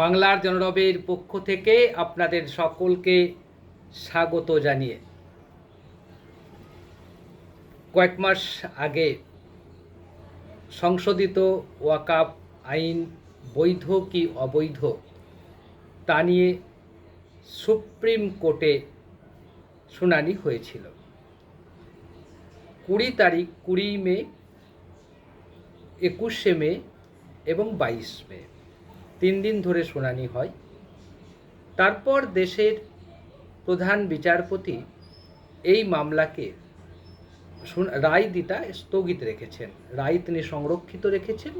বাংলার জনরবের পক্ষ থেকে আপনাদের সকলকে স্বাগত জানিয়ে। কয়েক মাস আগে সংশোধিত ওয়াকাপ আইন বৈধ কি অবৈধ তা নিয়ে সুপ্রিম কোর্টে শুনানি হয়েছিল। কুড়ি তারিখ, কুড়ি মে, একুশে মে এবং বাইশ মে। তিন দিন ধরে শুনানি হয়। তারপর দেশের প্রধান বিচারপতি এই মামলাকে রায় দিটা স্থগিত রেখেছেন। রায় তিনি সংরক্ষিত রেখেছেন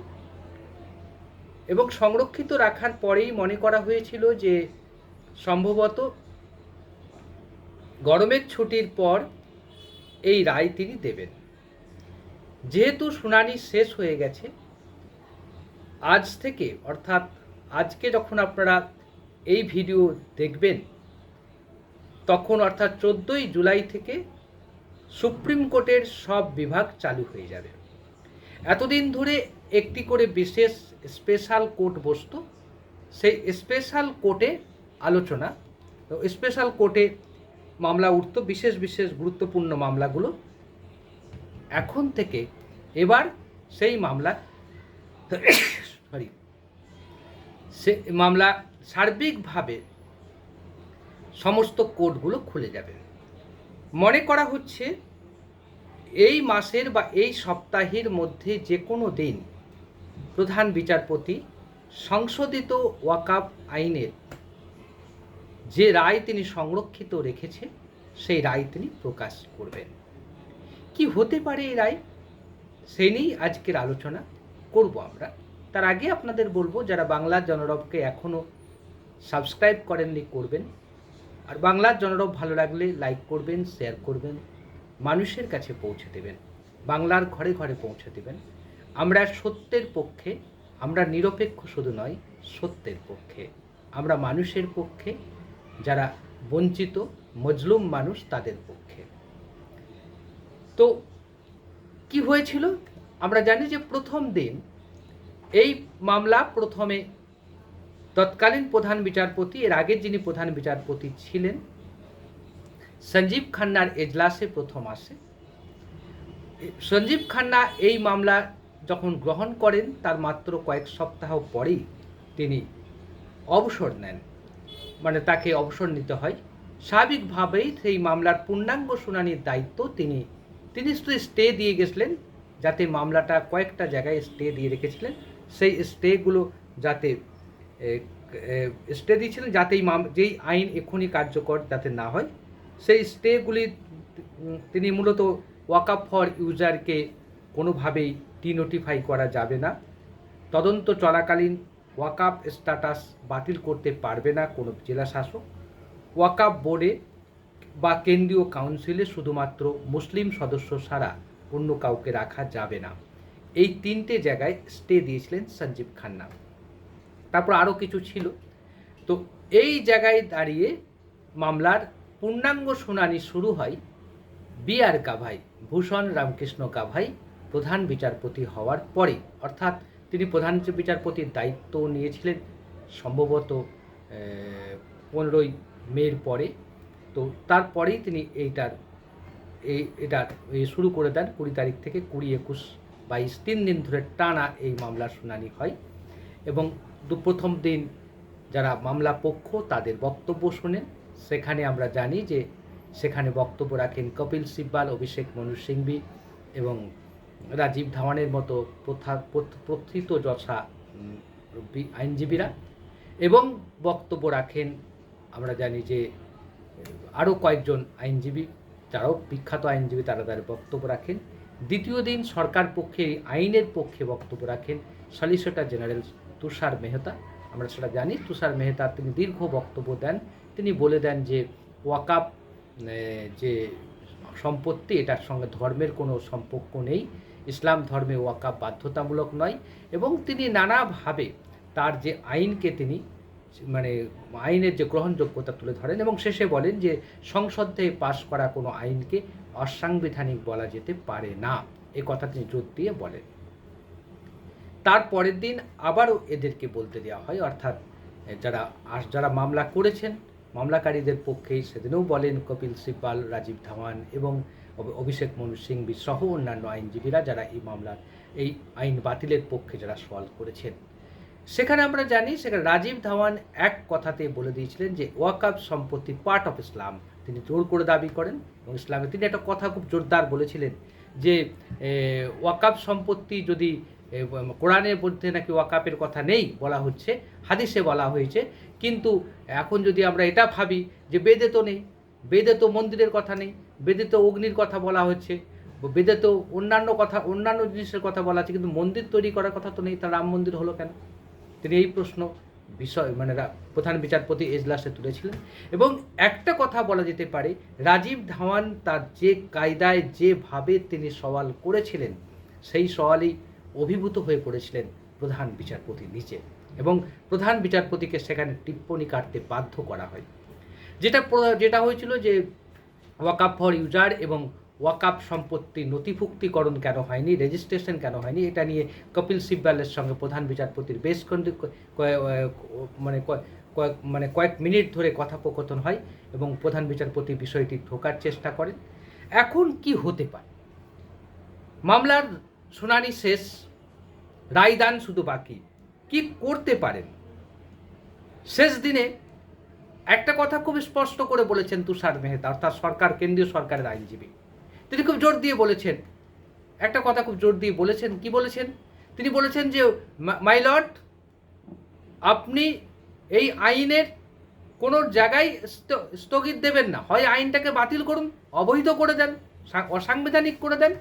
এবং সংরক্ষিত রাখার পরেই মনে করা হয়েছিল যে সম্ভবত গরমের ছুটির পর এই রায় তিনি দেবেন। যেহেতু শুনানি শেষ হয়ে গেছে, আজ থেকে অর্থাৎ আজকে যখন আপনারা এই ভিডিও দেখবেন, তখন অর্থাৎ চোদ্দোই জুলাই থেকে সুপ্রিম কোর্টের সব বিভাগ চালু হয়ে যাবে। এতদিন ধরে একটি করে বিশেষ স্পেশাল কোর্ট বসতো। সেই স্পেশাল কোর্টে আলোচনা স্পেশাল কোর্টে মামলা উঠতো, বিশেষ বিশেষ গুরুত্বপূর্ণ মামলাগুলো। এখন থেকে এবার সেই মামলা সে মামলা সার্বিকভাবে সমস্ত কোর্টগুলো খুলে যাবে। মনে করা হচ্ছে এই মাসের বা এই সপ্তাহের মধ্যে যে কোনো দিন প্রধান বিচারপতি সংশোধিত ওয়াকাপ আইনের যে রায় তিনি সংরক্ষিত রেখেছে, সেই রায় তিনি প্রকাশ করবেন। কি হতে পারে এই রায়? সে নিয়েই আজকের আলোচনা করব আমরা। তার আগে আপনাদের বলব, যারা বাংলার জনরবকে এখনও সাবস্ক্রাইব করেননি, করবেন। আর বাংলার জনরব ভালো লাগলে লাইক করবেন, শেয়ার করবেন, মানুষের কাছে পৌঁছে দেবেন, বাংলার ঘরে ঘরে পৌঁছে দেবেন। আমরা সত্যের পক্ষে, আমরা নিরপেক্ষ শুধু নয়, সত্যের পক্ষে। আমরা মানুষের পক্ষে, যারা বঞ্চিত, মজলুম মানুষ, তাদের পক্ষে। তো, কি হয়েছিল? আমরা জানি যে প্রথম দিন এই মামলা প্রথমে তৎকালীন প্রধান বিচারপতি, এর আগে যিনি প্রধান বিচারপতি ছিলেন, সঞ্জীব খান্নার এজলাসে প্রথম আসে। সঞ্জীব খান্না এই মামলা যখন গ্রহণ করেন, তার মাত্র কয়েক সপ্তাহ পরেই তিনি অবসর নেন। মানে তাকে অবসর নিতে হয়। স্বাভাবিকভাবেই সেই মামলার পূর্ণাঙ্গ শুনানির দায়িত্ব তিনি তিনি শুধু স্টে দিয়ে গেছিলেন, যাতে মামলাটা কয়েকটা জায়গায় স্টে দিয়ে রেখেছিলেন। সেই স্টেগুলো যাতে স্টে দিয়েছিলেন যাতে এই যেই আইন এক্ষুনি কার্যকর যাতে না হয়, সেই স্টেগুলি তিনি মূলত ওয়াকআপ ফর ইউজারকে কোনোভাবেই ডিনোটিফাই করা যাবে না। তদন্ত চলাকালীন ওয়াকআপ স্ট্যাটাস বাতিল করতে পারবে না কোনো জেলা শাসক। ওয়াকআপ বোর্ডে বা কেন্দ্রীয় কাউন্সিলে শুধুমাত্র মুসলিম সদস্য ছাড়া অন্য কাউকে রাখা যাবে না। এই তিনটে জায়গায় স্টে দিয়েছিলেন সঞ্জীব খান্না। তারপর আরও কিছু ছিল। তো এই জায়গায় দাঁড়িয়ে মামলার পূর্ণাঙ্গ শুনানি শুরু হয় বি আর গাভাই, ভূষণ রামকৃষ্ণ গাভাই, প্রধান বিচারপতি হওয়ার পরে। অর্থাৎ তিনি প্রধান বিচারপতির দায়িত্ব নিয়েছিলেন সম্ভবত পনেরোই মের পরে। তো তারপরেই তিনি এইটার এই এটা শুরু করে দেন কুড়ি তারিখ থেকে কুড়ি একুশ বাইশ, তিন দিন ধরে টানা এই মামলার শুনানি হয় এবং দু, প্রথম দিন যারা মামলা পক্ষ তাদের বক্তব্য শোনেন। সেখানে আমরা জানি যে সেখানে বক্তব্য রাখেন কপিল সিব্বাল, অভিষেক মনু সিংভি এবং রাজীব ধাওয়ানের মতো প্রথা প্রথিত বি- আইনজীবীরা এবং বক্তব্য রাখেন আমরা জানি যে আরও কয়েকজন আইনজীবী, যারাও বিখ্যাত আইনজীবী, তারা তাদের বক্তব্য রাখেন। দ্বিতীয় দিন সরকার পক্ষে, আইনের পক্ষে বক্তব্য রাখেন সলিসিটর জেনারেল তুষার মেহতা। আমরা সেটা জানি, তুষার মেহতা তিনি দীর্ঘ বক্তব্য দেন। তিনি বলে দেন যে ওয়াকাপ যে সম্পত্তি, এটার সঙ্গে ধর্মের কোনো সম্পর্ক নেই। ইসলাম ধর্মে ওয়াকাপ বাধ্যতামূলক নয় এবং তিনি নানাভাবে তার যে আইনকে তিনি মানে আইনের যে গ্রহণযোগ্যতা তুলে ধরেন এবং শেষে বলেন যে, সংসদে পাশ করা কোনো আইনকে অসাংবিধানিক বলা যেতে পারে না। এ কথা তিনি জোর দিয়ে বলেন। তার পরের দিন আবারও এদেরকে বলতে দেওয়া হয়, অর্থাৎ যারা যারা মামলা করেছেন, মামলাকারীদের পক্ষেই সেদিনেও বলেন কপিল সিব্বাল, রাজীব ধাওয়ান এবং অভি- অভিষেক মনু সিংভি সহ অন্যান্য আইনজীবীরা যারা এই মামলার, এই আইন বাতিলের পক্ষে যারা সওয়াল করেছেন। সেখানে আমরা জানি, সেখানে রাজীব ধাওয়ান এক কথাতে বলে দিয়েছিলেন যে ওয়াকাব সম্পত্তি পার্ট অফ ইসলাম তিনি জোর করে দাবি করেন এবং ইসলামে তিনি একটা কথা খুব জোরদার বলেছিলেন যে ওয়াকাব সম্পত্তি যদি কোরআনের মধ্যে নাকি ওয়াকাপের কথা নেই বলা হচ্ছে, হাদিসে বলা হয়েছে, কিন্তু এখন যদি আমরা এটা ভাবি যে বেদে তো নেই, বেদে তো মন্দিরের কথা নেই, বেদে তো অগ্নির কথা বলা হচ্ছে, বেদে তো অন্যান্য কথা, অন্যান্য জিনিসের কথা বলা আছে কিন্তু মন্দির তৈরি করার কথা তো নেই, তা রাম মন্দির হলো কেন? তিনি এই প্রশ্ন বিষয় মানে প্রধান বিচারপতি এজলাসে তুলেছিলেন। এবং একটা কথা বলা যেতে পারে, রাজীব ধাওয়ান তার যে কায়দায় যেভাবে তিনি সওয়াল করেছিলেন, সেই সওয়ালই অভিভূত হয়ে পড়েছিলেন প্রধান বিচারপতি নিচে। এবং প্রধান বিচারপতিকে সেখানে টিপ্পণী কাটতে বাধ্য করা হয়। যেটা যেটা হয়েছিল যে ওয়াকাপ ফর ইউজার এবং ওয়াকাপ সম্পত্তি নথিভুক্তিকরণ কেন হয়নি? রেজিস্ট্রেশন কেন হয়নি? এটা নিয়ে কপিল সিব্বালের সঙ্গে প্রধান বিচারপতির বেশ মানে কয়েক মানে কয়েক মিনিট ধরে কথোপকথন হয় এবং প্রধান বিচারপতি বিষয়টি ঢোকার চেষ্টা করেন। এখন কি হতে পারে? মামলার শুনানি শেষ রায়দান শুধু বাকি। কি করতে পারেন? শেষ দিনে একটা কথা খুব স্পষ্ট করে বলেছেন তুষার মেহতা, অর্থাৎ সরকার, কেন্দ্রীয় সরকারের আইনজীবী। তিনি খুব জোর দিয়ে বলেছেন। একটা কথা খুব জোর দিয়ে বলেছেন। কি বলেছেন? তিনি বলেছেন যে মাই লর্ড, আপনি এই আইনের কোনো জায়গায় স্থ- স্থগিত দেবেন না। হয় আইনটাকে বাতিল করুন, অবৈধ করে দেন অসাংবিধানিক করে দেন,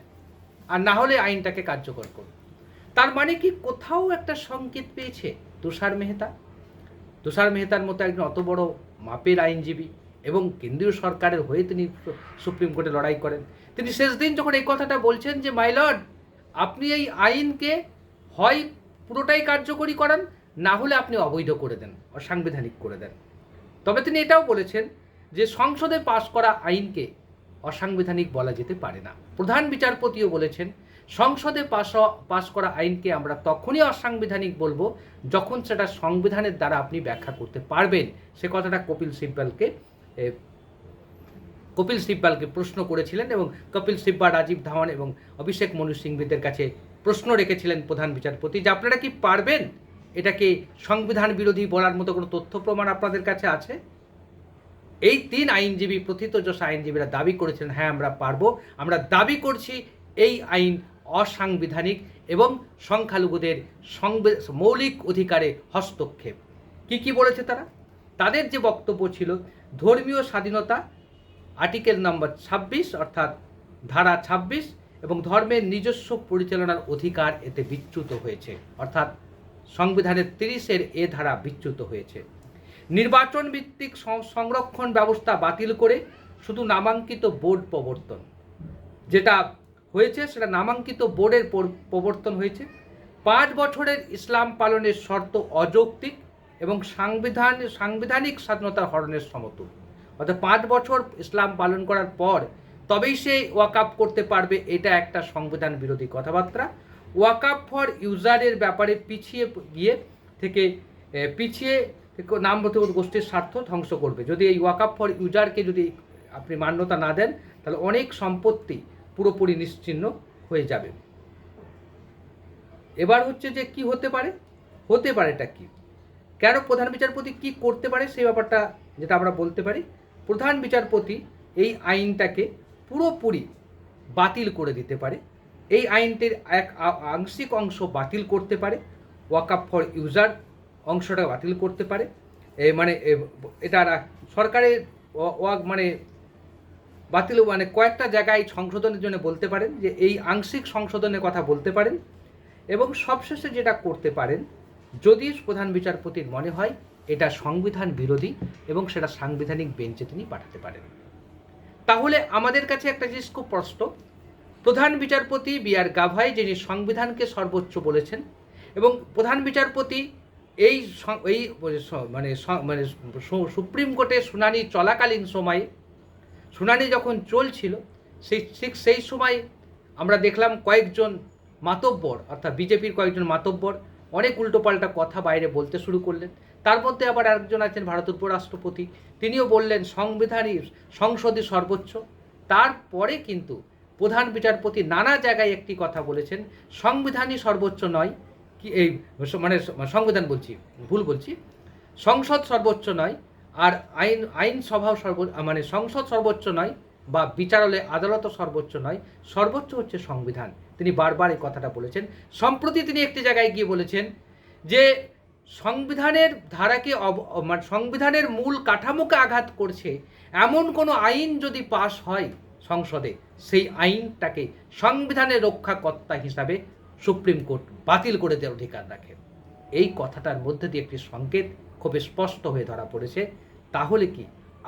আর না হলে আইনটাকে কার্যকর করুন। তার মানে কি কোথাও একটা সংকেত পেয়েছে তুষার মেহতা? তুষার মেহতার মতো একজন অত বড় মাপের আইনজীবী। এবং কেন্দ্রীয় সরকারের হয়ে তিনি সুপ্রিম কোর্টে লড়াই করেন। তিনি শেষ দিন যখন এই কথাটা বলছেন যে মাইলর্ড আপনি এই আইনকে হয় পুরোটাই কার্যকরী করান, না হলে আপনি অবৈধ করে দেন, অসাংবিধানিক করে দেন। তবে তিনি এটাও বলেছেন যে, সংসদে পাশ করা আইনকে অসাংবিধানিক বলা যেতে পারে না। প্রধান বিচারপতিও বলেছেন, সংসদে পাশ পাশ করা আইনকে আমরা তখনই অসাংবিধানিক বলব যখন সেটা সংবিধানের দ্বারা আপনি ব্যাখ্যা করতে পারবেন। সে কথাটা কপিল সিব্বালকে কপিল সিব্বালকে প্রশ্ন করেছিলেন এবং কপিল সিব্বা, রাজীব ধাওয়ান এবং অভিষেক মনু সিংভিদের কাছে প্রশ্ন রেখেছিলেন প্রধান বিচারপতি যে আপনারা কি পারবেন এটাকে সংবিধান বিরোধী বলার মতো কোনো তথ্য প্রমাণ আপনাদের কাছে আছে? এই তিন আইনজীবী প্রথিতযশা আইনজীবীরা দাবি করেছেন হ্যাঁ আমরা পারব। আমরা দাবি করছি এই আইন অসাংবিধানিক এবং সংখ্যালঘুদের মৌলিক অধিকারে হস্তক্ষেপ। কি কি বলেছে তারা? তাদের যে বক্তব্য ছিল ধর্মীয় স্বাধীনতা আর্টিকেল নম্বর ছাব্বিশ, অর্থাৎ ধারা ছাব্বিশ, এবং ধর্মের নিজস্ব পরিচালনার অধিকার এতে বিচ্যুত হয়েছে। অর্থাৎ সংবিধানের তিরিশের এ ধারা বিচ্যুত হয়েছে। নির্বাচন ভিত্তিক সংরক্ষণ ব্যবস্থা বাতিল করে শুধু নামাঙ্কিত বোর্ড প্রবর্তন। যেটা হয়েছে সেটা নামাঙ্কিত বোর্ডের প্রবর্তন হয়েছে। পাঁচ বছরের ইসলাম পালনের শর্ত অযৌক্তিক। এবং সাংবিধান, সাংবিধানিক স্বাধীনতা হরণের সমতুল অর্থাৎ পাঁচ বছর ইসলাম পালন করার পর তবেই সে ওয়াকাপ করতে পারবে, এটা একটা সংবিধান বিরোধী কথাবার্তা। ওয়াকাপ ফর ইউজারের ব্যাপারে পিছিয়ে গিয়ে থেকে পিছিয়ে থেকে নাম প্রতিবোধ গোষ্ঠীর স্বার্থ ধ্বংস করবে। যদি এই ওয়াকাপ ফর ইউজারকে যদি আপনি মান্যতা না দেন, তাহলে অনেক সম্পত্তি পুরোপুরি নিশ্চিহ্ন হয়ে যাবে। এবার হচ্ছে যে কি হতে পারে? হতে পারে এটা কি? কেন প্রধান বিচারপতি কি করতে পারে সেই ব্যাপারটা যেটা আমরা বলতে পারি? প্রধান বিচারপতি এই আইনটাকে পুরোপুরি বাতিল করে দিতে পারে। এই আইনটির এক আংশিক অংশ বাতিল করতে পারে। ওয়াকাপ ফর ইউজার অংশটা বাতিল করতে পারে। এ মানে এটা সরকারের ওয়া- ওয়া- মানে বাতিল মানে কয়েকটা জায়গায় সংশোধনের জন্য বলতে পারেন যে এই আংশিক সংশোধনের কথা বলতে পারেন। এবং সবশেষে যেটা করতে পারেন যদি প্রধান বিচারপতির মনে হয় এটা সংবিধান বিরোধী এবং সেটা সাংবিধানিক বেঞ্চে তিনি পাঠাতে পারেন। তাহলে আমাদের কাছে একটা জিনিস খুব প্রশ্ন। প্রধান বিচারপতি বি আর গাভাই যিনি সংবিধানকে সর্বোচ্চ বলেছেন এবং প্রধান বিচারপতি এই এই মানে মানে সুপ্রিম কোর্টে শুনানি চলাকালীন সময়ে, শুনানি যখন চলছিল, সেই, ঠিক সেই সময় আমরা দেখলাম কয়েকজন মাতব্বর, অর্থাৎ বিজেপির কয়েকজন মাতব্বর অনেক উল্টোপাল্টা কথা বাইরে বলতে শুরু করলেন। তার মধ্যে আবার আরেকজন আছেন ভারতের উপরাষ্ট্রপতি। তিনিও বললেন, সংবিধানই সংসদই সর্বোচ্চ। তারপরে কিন্তু প্রধান বিচারপতি নানা জায়গায় একটি কথা বলেছেন, সংবিধানই সর্বোচ্চ নয়। কি এই মানে সংবিধান বলছি, ভুল বলছি? সংসদ সর্বোচ্চ নয় আর আইন, আইনসভাও সর্ব মানে সংসদ সর্বোচ্চ নয়। বা বিচারালয় আদালতও সর্বোচ্চ নয়, সর্বোচ্চ হচ্ছে সংবিধান। তিনি বারবার এই কথাটা বলেছেন। সম্প্রতি তিনি একটি জায়গায় গিয়ে বলেছেন যে সংবিধানের ধারাকে মানে সংবিধানের মূল কাঠামোকে আঘাত করছে এমন কোনো আইন যদি পাশ হয় সংসদে, সেই আইনটাকে সংবিধানের রক্ষাকর্তা হিসাবে সুপ্রিম কোর্ট বাতিল করে দেওয়ার অধিকার রাখে। এই কথাটার মধ্যে দিয়ে একটি সংকেত খুব স্পষ্ট হয়ে ধরা পড়েছে। তাহলে কি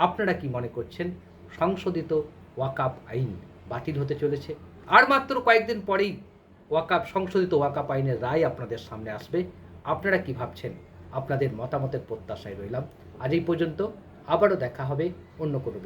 আপনারা কি মনে করছেন সংশোধিত ওয়াকাপ আইন বাতিল হতে চলেছে। আর মাত্র কয়েকদিন পরেই ওয়াকাপ সংশোধিত ওয়াকাপ আইনের রায় আপনাদের সামনে আসবে। আপনারা কি ভাবছেন? আপনাদের মতামতের প্রত্যাশায় রইলাম। আজ এই পর্যন্ত আবারও দেখা হবে অন্য কোনো